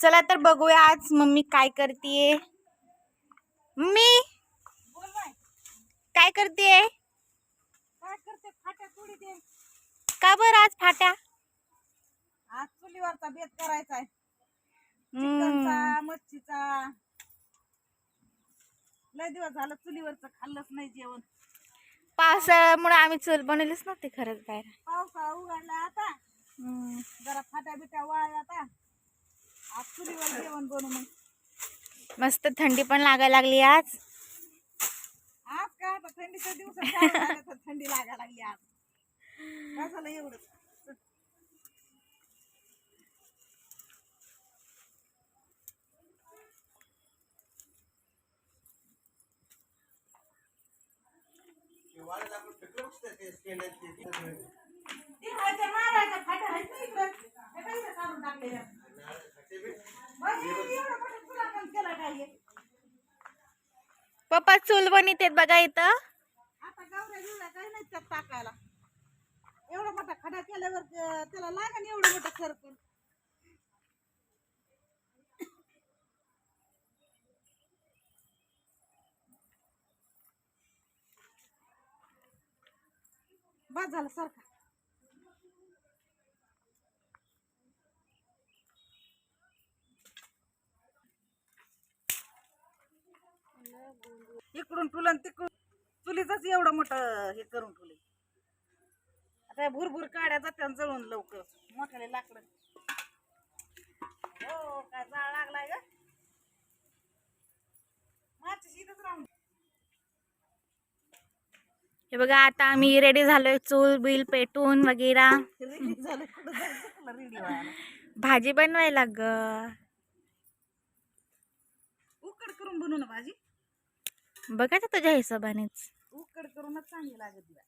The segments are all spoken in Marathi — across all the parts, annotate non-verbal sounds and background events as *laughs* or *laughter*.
चला तर बघूया आज मम्मी काय करतीये. मम्मी! काय करते? का बरं आज फाट्या? आज चुलीवरचा बेत करायचा आहे. चिकनचा मच्छीचा. लय दिवस झालं चुलीवरचं खाल्लंच नाही जेवण. पावसाळ्यामुळे आम्ही चूल बनवलीच नव्हती खरंच बाहेर. पावसाळा उघडला आता. जरा फाट्या बिट्या वाळल्या आता आज चुलीवर जेवण बनवू मग मस्त थंडी पण लागायला लागली आज. आज काय आता थंडीच्या दिवसात काय झालं तर थंडी लागायला लागली आज. काय झालं एवढंच ते मारायच्या फाट्या आहेत ना इकडं. हे पप्पा चूल बनवतेत बघा इथं. आता गावऱ्या बिवऱ्या काही नाही त्यात टाकायला. एवढा मोठा खडा केल्यावर त्याला लागेल एवढं मोठं सरकून बस झालं सारखा. इकडून तुला तिकडून. चुलीच एवढं मोठं हे करून ठेवले आता भुरभुर काड्या जात्या जळून लवकर. मोठ्याले लाकडं. हो काय जाळ लागलाय ग. हे बघा आता आम्ही रेडी झालोय चूल बिल पेटून वगैरे. भाजी बनवायला ग. उकड करून बनवू ना भाजी. बघा तर तुझ्या हिशोबानेच. उकड करूनच चांगली लागत तिला.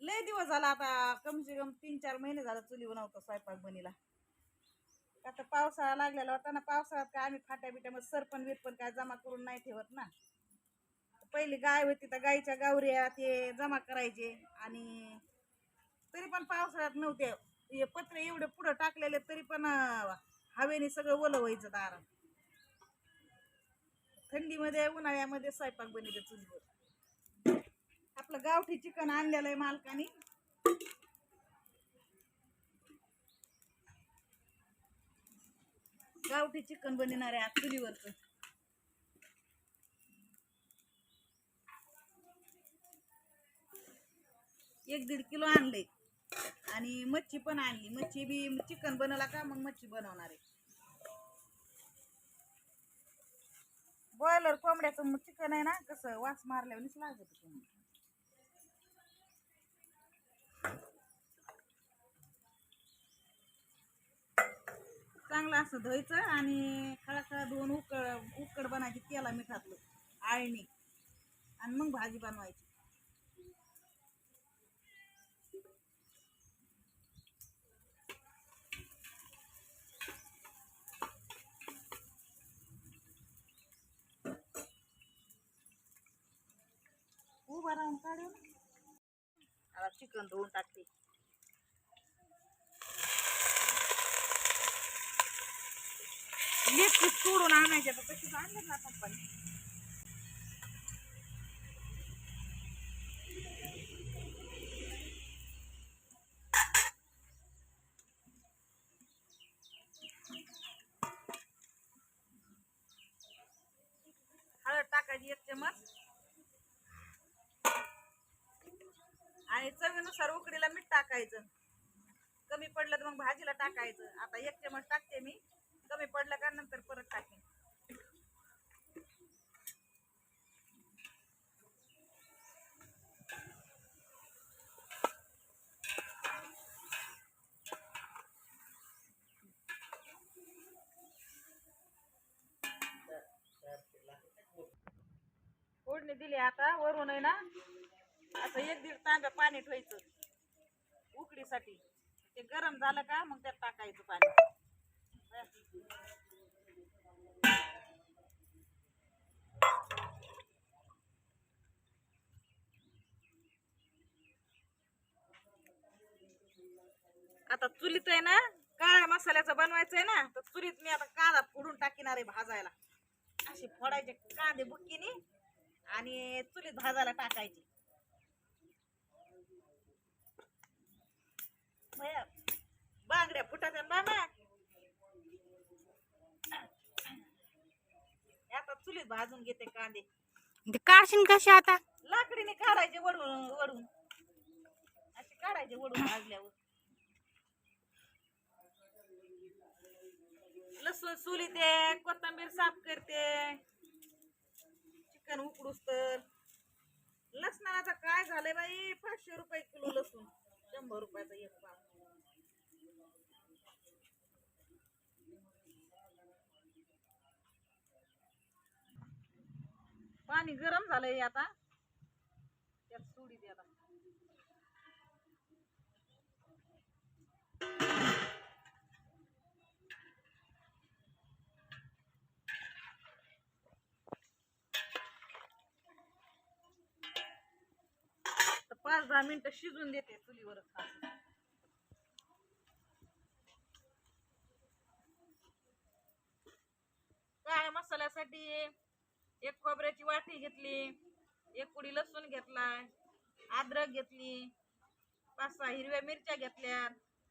लय दिवस झाला आता कमसे कम तीन चार महिने झाला चुली बनवतो स्वयंपाक बनीला. आता पावसाळा लागलेला होता ना पावसाळ्यात काय आम्ही फाट्या बिट्यामध्ये सरपण बिरपण काय जमा करून नाही ठेवत ना. पहिली गाय होती तर गाईच्या गावऱ्या ते जमा करायचे आणि तरी पण पावसाळ्यात नव्हते. हे पत्रे एवढे पुढं टाकलेले तरी पण हवेने सगळं ओलं व्हायचं दारात. थंडीमध्ये उन्हाळ्यामध्ये स्वयंपाक बनवले चुलीवर. आपलं गावठी चिकन आणलेलं आहे मालकाने. गावठी चिकन बनवणार आहे आज चुलीवरचं एक दीड किलो आणले आणि मच्छी पण आणली. मच्छी बी चिकन बनवला का? मग मच्छी बनवणार आहे. बॉयलर कोंबड्याचं चिकन आहे ना कसं वास मारल्यावरच लागत चांगलं असं धुवायचं आणि खळा खळा धुवून उकड उकड बनायची तेला मिठातलं आळणी. आणि मग भाजी बनवायची. आता चिकन धुवून टाकते. लेट सोडून आणायचे तर तशीच आणले ना पप्पाने हळद टाकायची एक चमच आणि चवीनुसार उकडीला मीठ टाकायचं. कमी पडलं तर मग भाजीला टाकायचं. आता एक चमच टाकते मी. कमी पडलं का नंतर परत टाकेन. फोडणी दिली आता वरून आहे ना. असं एक दीड तांब्या पाणी ठेवायचं. उकडीसाठी. ते गरम झालं का मग त्यात टाकायचं पाणी. आता चुलीत आहे ना काळ्या मसाल्याचं बनवायचंय ना तर चुलीत मी आता कांदा फोडून टाकिणार आहे भाजायला. अशी फोडायचे कांदे बुक्कीने आणि चुलीत भाजायला टाकायचे. बांगड्या आता चुलीत भाजून घेते कांदे. ते काढशील कशी आता? लाकडीने काढायचे वडून वडून. असे काढायचे वडून भाजल्यावर. लसूण सुलीते कोथंबीर साफ करते. चिकन उकडूस तर. लसणाचा काय झालंय बाई? पाचशे रुपये किलो लसूण. शंभर रुपयाचा एक पाव. पाणी गरम झालंय आता. त्यात सोडी दे आता. पाच दहा मिनिटं शिजून देते चुलीवरच हा. काय मसाल्यासाठी एक खोबऱ्याची वाटी घेतली एक कुडी लसूण घेतलाय अद्रक घेतली पाच सहा हिरव्या मिरच्या घेतल्या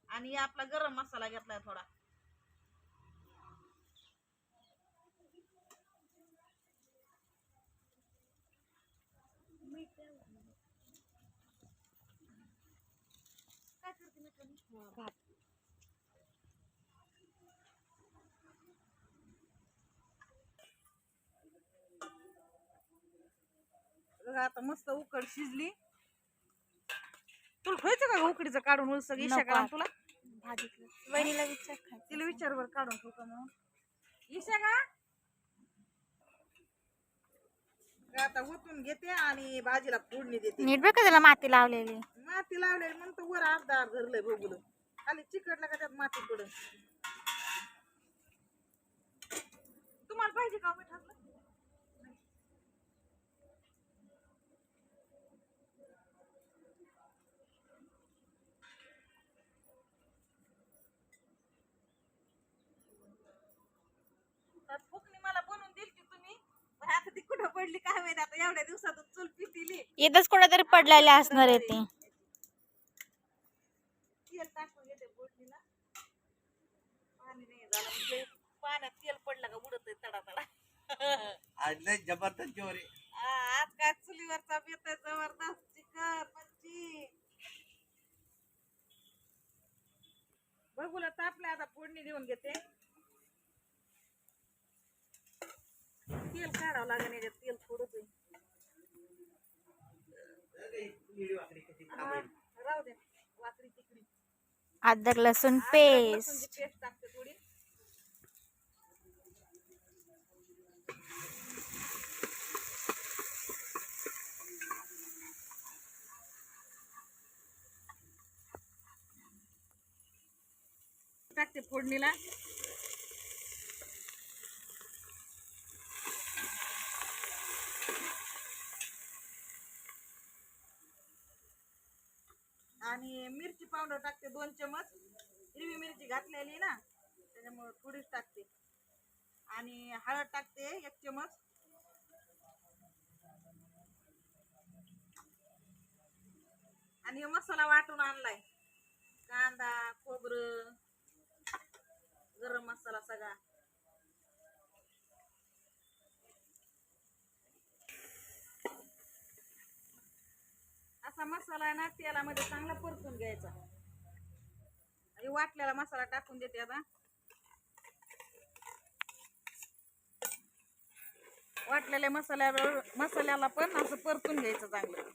आणि आपला गरम मसाला घेतलाय थोडा बघा. आता मस्त उकड शिजली. तुला खायचं का उकडीचं काढून उलस नको ईशा का आता. तुला? भाजीतलं. वहिनीला विचार. तिला विचार बर काढून ठेवू का म्हणून. ईशा का? आता ओतून घेते आणि भाजीला फोडणी देते. नीट बघ का त्याला माती लावलेली? माती लावलेली म्हणून तर वर अर्धा अर्ध धरलंय बघुलं खाली चिकटला का त्यात माती पडत तुम्हाला पाहिजे का तर फुकणी मला बनवून दिली तुम्ही पण आता ती कुठं पडली काय माहिती? आता एवढ्या दिवसातून चूल पिटिली येतच कुठेतरी पडलेले असणार आहे ते. तेल टाकून घेते पाणी नाही झालं म्हणजे पाण्यात तेल पडलं का उडत तडा तडा आज लय जबरदस्त जोर आहे. आज काय चुलीवरचा बेत आहे जबरदस्त चिकन मच्छी बघूला तापले आता फोडणी देऊन घेते. तेल काढावं लागेल याच्यात तेल थोडंच राहू दे. वाकडी तिकडी. अद्रक लसूण पेस्ट. पेस्ट टाकते थोडी. टाकते फोडणीला. आणि मिरची पावडर टाकते दोन चमच हिरवी मिरची घातलेली ना त्याच्यामुळे थोडीच टाकते. आणि हळद टाकते एक चमच आणि मसाला वाटून आणलाय. कांदा खोबरं गरम मसाला सगळा. असा मसाला आहे ना तेलामध्ये चांगला परतून घ्यायचा. आणि वाटलेला मसाला टाकून देते आता. वाटलेल्या मसाल्यावर मसाल्याला पण असं परतून घ्यायचं चांगलं.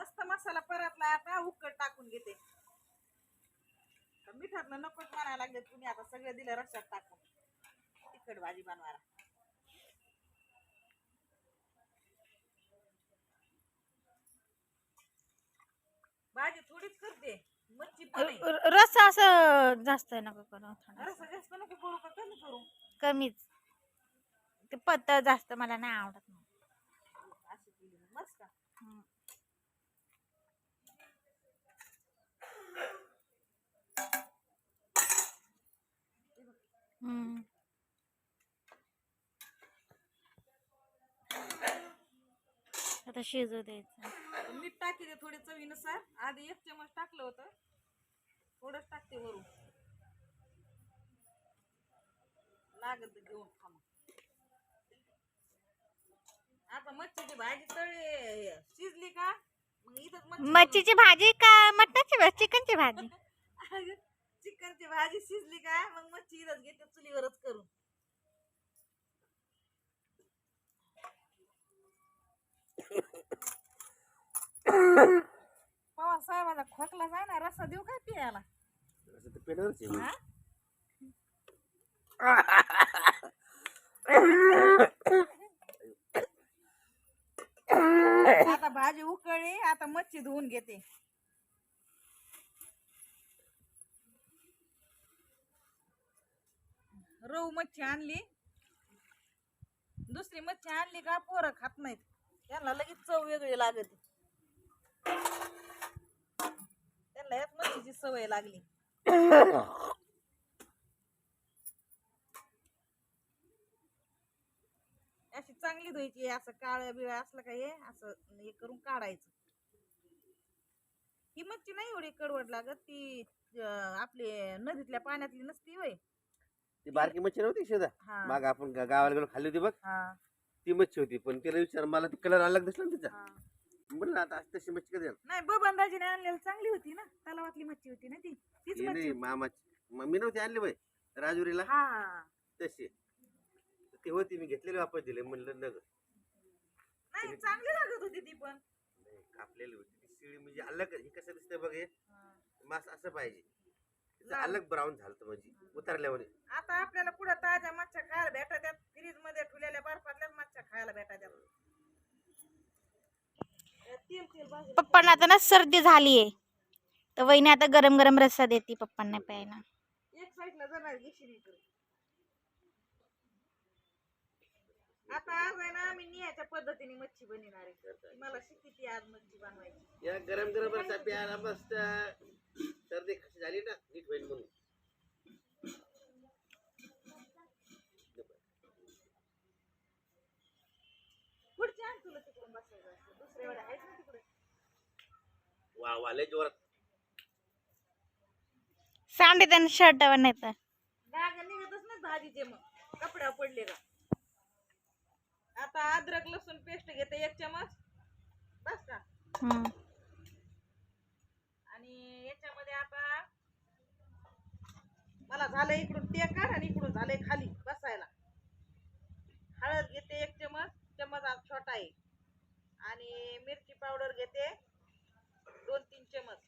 मस्त मसाला परतला आता उकड टाकून घेते. मिठातलं नकोच म्हणायला लागले तुम्ही आता सगळं दिलं रक्षात टाकून. तिखट भाजी बनवायला. भाजी थोडीच करते मच्छी रस असं जास्त आहे नका करू रस जास्त नको करू का कमी करू? कमीच. ते पत्ता जास्त मला नाही आवडत हम्म. आता शिजू द्यायचं. मीठ टाकी दे थोडे चवीनुसार. आधी एक चमच टाकलं होतं. थोडंच टाकते वरून. लागत घेऊन मग. आता मच्छीची भाजी तळी शिजली का? मग इथंच मच्छी मच्छीची भाजी का मटणाची चिकनची भाजी? चिकनची भाजी शिजली का? मग मच्छी इथंच घेते चुलीवरच करून. पवार साहेबाचा खोकला ना रस्सा देऊ काय पियाला? असं ते पेनावरच आहे. हा? *laughs* आता भाजी उकळली आता मच्छी धुवून घेते. रव मच्छी आणली. दुसरी मच्छी आणली का पोरं खात नाहीत. त्यांना लगेच चव वेगळी लागते. त्यांना याच मच्छीची सवय लागली. *coughs* *coughs* चांगली धुवायची असं काळं बिळ असलं का हे असं हे करून काढायचं. ही मच्छी नाही एवढी कडवड लागत ती आपली नदीतल्या पाण्यातली नसती वय ती बारकी मच्छी नव्हती शेजा माग आपण गावाला गेलो खाल्ली होती बघ. ती मच्छी होती पण तिला विचार मला ती कलर अलग दिसला ना तिचा. म्हणलं आता तशी मच्छी कधी? नाही बबनराजीने आणलेली चांगली होती ना तलावातली मच्छी होती ना ती. तीच नाही. मामाची. मी नव्हती आणली बाई राजुरीला. हा. तशी ती होती मी घेतलेली वापस दिले म्हणलं नग. नाही चांगली लागत होती ती पण. कापलेली होती. ती शिळी म्हणजे अलग हे कसं दिसतंय बघ हे? हा. मास असं पाहिजे. तिचं लाल. अलग ब्राऊन झालं म्हणजे. उतरल्यावर. आता आपल्याला पुढे ताज्या मच्छ्या खायला भेटायच्यात फ्रीजमध्ये ठेवलेल्या बर्फातल्याच मच्छ्या खायला भेटायच्यात तेल पप्पांना आता ना सर्दी झालीये तर वहिनी आता गरम गरम रस्सा देते पप्पांना प्यायला. एक साईडला जाणार घेशील इकडे. आता आज आहे ना आम्ही नियाच्या पद्धतीने मच्छी बनवणार आहे. मला शिकती ती आज मच्छी बनवायची. या गरम गरम रस्सा प्यायला मस्त सर्दी कशी झाली ना नीट होईल म्हणून. पुढची आण तुला तिकडून बसायचं असतं. दुसऱ्या वेळेला आहेच ना तिकडे. वा वा लय जोरात. सांडे त्यांना शर्टावर नाही तर निघतच नाही भाजीचे मग. कपड्यावर पडले का आता अद्रक लसूण पेस्ट घेते एक चमच बस का. आणि याच्यामध्ये आता मला झालं इकडून ते काढ आणि इकडून झालंय खाली बसायला हळद घेते एक चमच चमच हा छोटा आहे आणि मिरची पावडर घेते दोन तीन चमच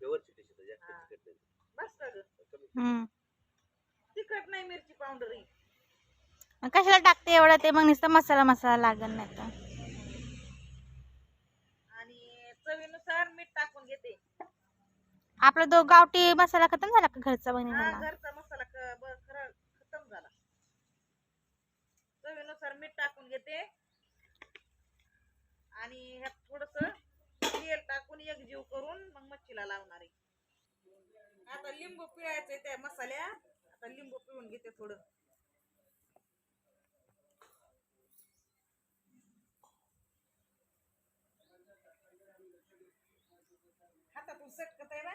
व्यवस्थित दिसतं, जास्त हा. तिखट नाही. बस का ग. तिखट नाही मिरची पावडर ही कशाला टाकते एवढं ते मग नुसतं मसाला मसाला लागल नाही तर. आणि चवीनुसार मीठ टाकून घेते. आपला तो गावठी मसाला खतम झाला का घरचा हा घरचा मसाला क- ब- खरा खतम झाला. चवीनुसार मीठ टाकून घेते. आणि ह्यात थोडस तेल टाकून एक जीव करून मग मच्छीला लावणार आहे. आता लिंबू पिळायचंय त्या मसाल्या. आता लिंबू पिळून घेते थोडं. हातातून सटकत आहे ना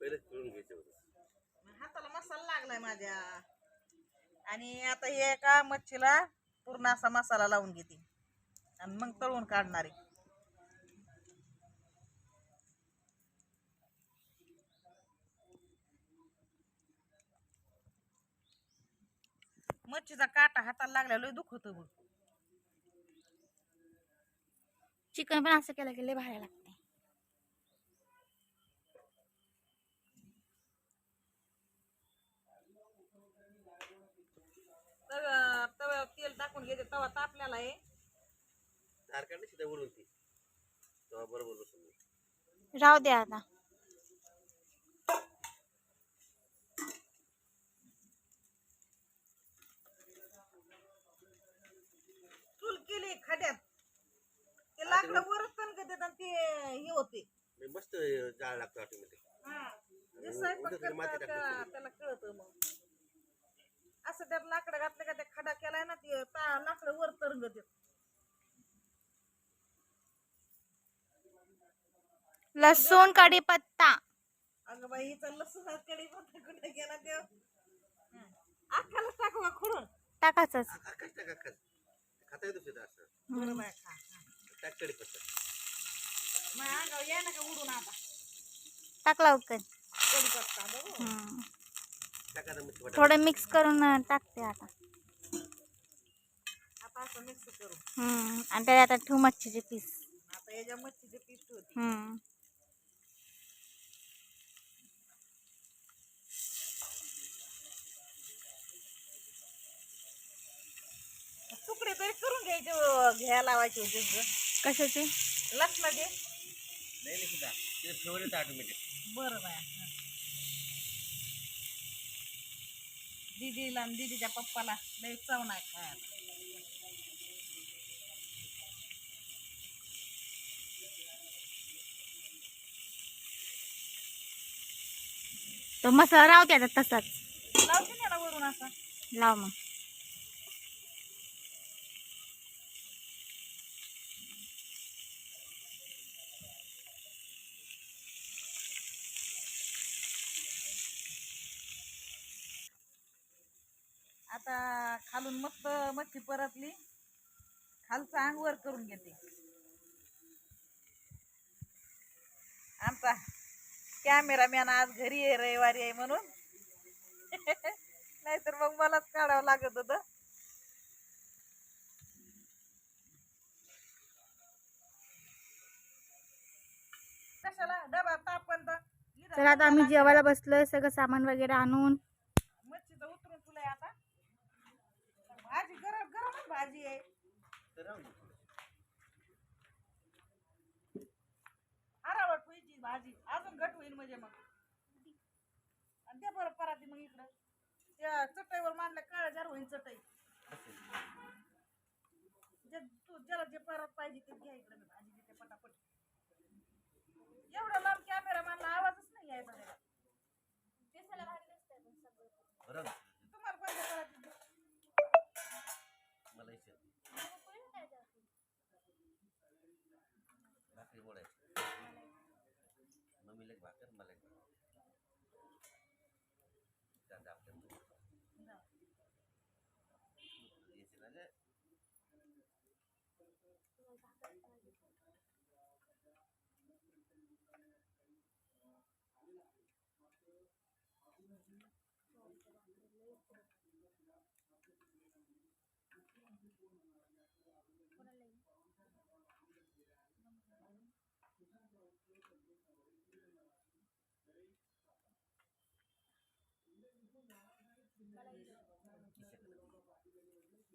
पहिलेच पिळून घ्यायचं होतं हाताला मसाला लागलाय माझ्या. आणि आता हे एका मच्छीला पूर्ण असा मसाला लावून घेते. आणि मग तळून काढणार आहे. मच्छीचा काटा हाताला लागला लय दुखत बघ. चिकन पण असं केलं लय भारी लागते तव्या तेल टाकून घेते तवा तापलेला आहे. झारखंड नाही सीधा उडून ती. तेव्हा बरोबर बसून राहू द्या आता चूल केली खड्यात ते लाकडं वरच तणकत येतात आणि ते हे होते. मी मस्त जाळ लागतो ऑटोमॅटिक हा. जे स्वयंपाक उगाच माती करतात टाकतात का- त्याला कळतं मग. असं त्यात लाकडं घातलं का त्या खडा केलाय ना ते ता- लाकडं वर तरंगत लसूण कढीपत्ता. अगं बाई हिचा लसूणकडे कुठे गेला ते अख्खालाच टाकू का खुडून. टाकाच आकाश टाक आकाश खाता येतो असं? बरं बाय खा. टाक कडीपत्ता माझ्या अंगावर ना का उडून आता टाक लवकर कढीपत्ता बघू हम्म. टाका आता मच्छी बटाटा. थोडं मिक्स करून अं, टाकते आता आता असं मिक्स करू हम्म. आणि त्यात आता ठेवू मच्छीचे पीस आता याच्या मच्छीचे पीस होती हम्म. तुकडे तरी करून घ्यायचे अं, घ्यायला लावायचे होते ग. कशाचे लसणाचे नाही नाही सीधा ते फ्लेवर येतं ऑटोमॅटिक बरं बाय दीदीला आणि दीदीच्या पप्पाला लय चव नाही खायला. तो मसाला राहू द्या आता तसाच. लावते ना याला वरून असा? लाव मग. आता खालून मस्त मच्छी परतली. खालचं अंगवर करून घेते. आमचा कॅमेरामॅन आज घरी आहे रविवारी आहे म्हणून. *laughs* नाहीतर मग मलाच काढावं लागत होतं. कशाला? डबा तापण तर तर आता आम्ही जेवायला बसलोय सगळं सामान वगैरे आणून मच्छीचं उतरून तुला आता भाजी गरम गरमच भाजी आहे. आरावट व्हायची भाजी. अजून घट होईल म्हणजे मग. आणि त्या बरं पराती मग इकडं. त्या चटईवर मांडलं काळं जार होईल चटई. जे तू ज्याला जे परत पाहिजे ते घ्या इकडे मी भाजी देते पटापट. एवढा लांब कॅमेरा मानला आवाजच नाही बरं ना? तुम्हाला कोणत्या परातीत देऊ? मला इच्छा भाकरी बोलायची मम्मीला एक भाकर मला एक कांदा आपल्या येते ना गं?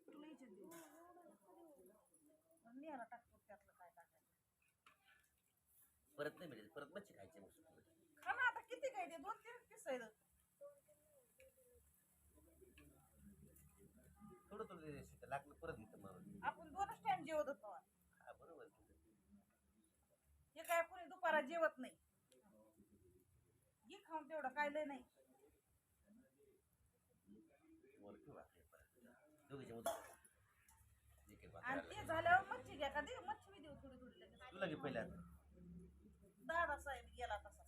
तुला इथे देऊ टाकतो त्यातलं काय टाकायचं परत नाही मिळेल परत मच्छी खायची मग खा ना आता किती काय ते दोन तीन पीस आहेत. शीतल, लागलं परत घेतं मारून. आपण दोनच टाइम जेवत होतो. हा बरोबर हे काय कोणी दुपारा जेवत नाही? घे खाऊन तेवढं काय लय नाही. परत. दोघीच्या मध्ये आणि. ते झाल्यावर मच्छी घ्या का? दे मच्छी बी देऊ थोडी थोडी लगेच. तुला घे पहिल्या आता. दादा साहेब गेला तसाच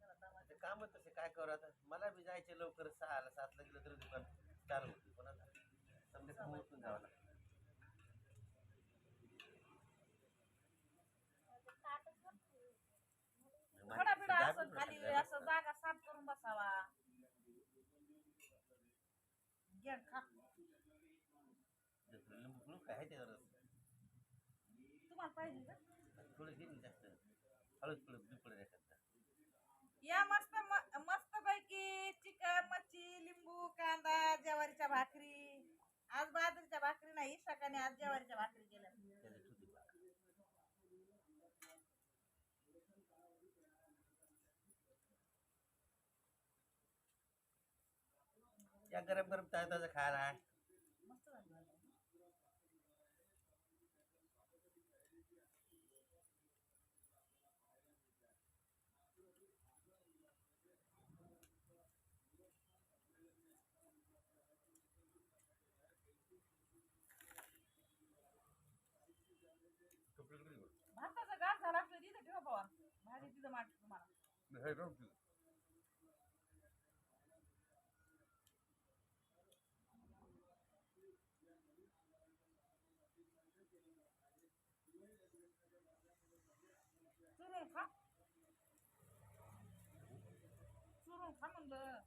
त्याला दमा- ते काम तसे काय करू आता? मला बी जायचे लवकर सहाला सातला गेलं तरी दुकान चालू होती. समजा काम उठून जावं लागतं. खडा बिडा दहा असं खाली. असं जागा साफ करून बसावा. घ्या खा. लिंबू पिळून काय आहे त्याच्यावर तुम्हाला पाहिजे का? थोडं घे ना जास्त. हळूच या मस्त मस्त पैकी चिकन मच्छी लिंबू कांदा ज्वारीच्या भाकरी. आज बाजरीच्या भाकरी नाही सकाळी आज जेवारीच्या भाकरी केल्या. त्याला या गरम गरम ताजा ताजा खायला झाला असलं तिथं ठेवा बाबा भाजी तिथं माठ तुम्हाला चुरून खा चुरून खा म्हणलं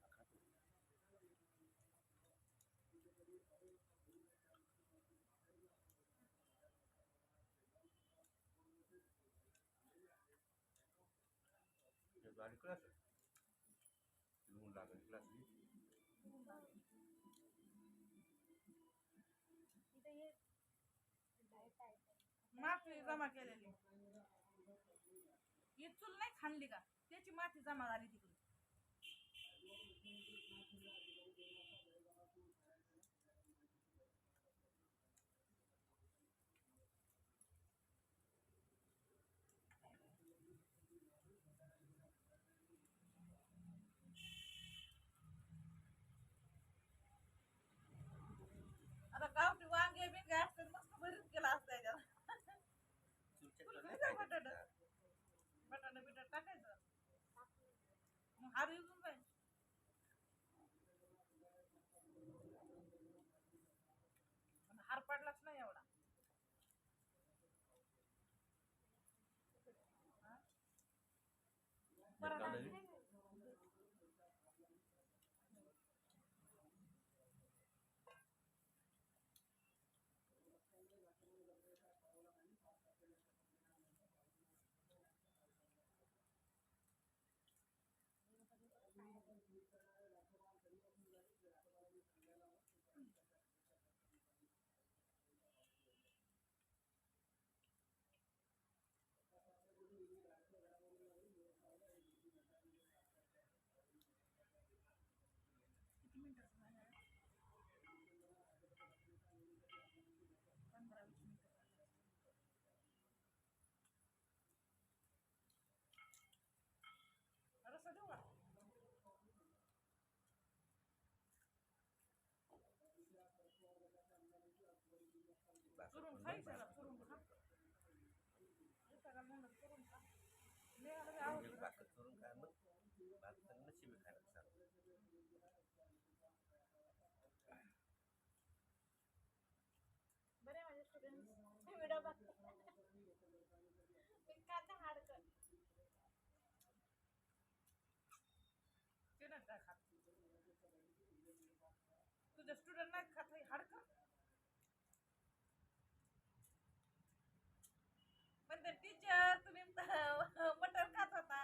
क्लास लून लागेल क्लास माती जमा केलेली. ही चूल नाही खाल्ली का? त्याची माती जमा झाली तिकडे आता गावठी वांगे बिंगे असते मस्त भरीत केला असता त्याला बटाटा. बटाटा बिटाटा टाकायचं. मग हार पण हार पडलाच नाही एवढा? चुरून खायचं का? चुरून खा. चुरून लेहाला. भाकर काय मग. भाकर नशिबी खायला सांग बरे माझे स्टुडंट व्हिडिओ बघतात मी कांदा ते नाही काय खात. तुझे स्टुडंट नाही खात हे हाडकं पण टीचर तुम्ही मटण खात होता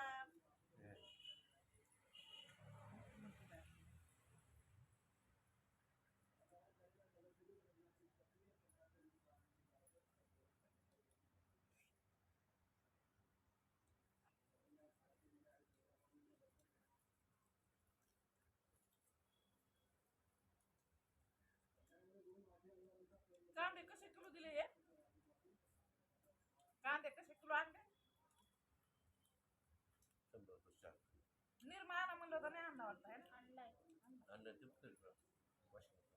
कांदे कसे किलो दिले हे कांदे कसे किलो आणले? शंभर रुपये सांग निर्मा आणा म्हणलं होतं नाही आणला वाटतं है ना? आणलाय. वाशिंग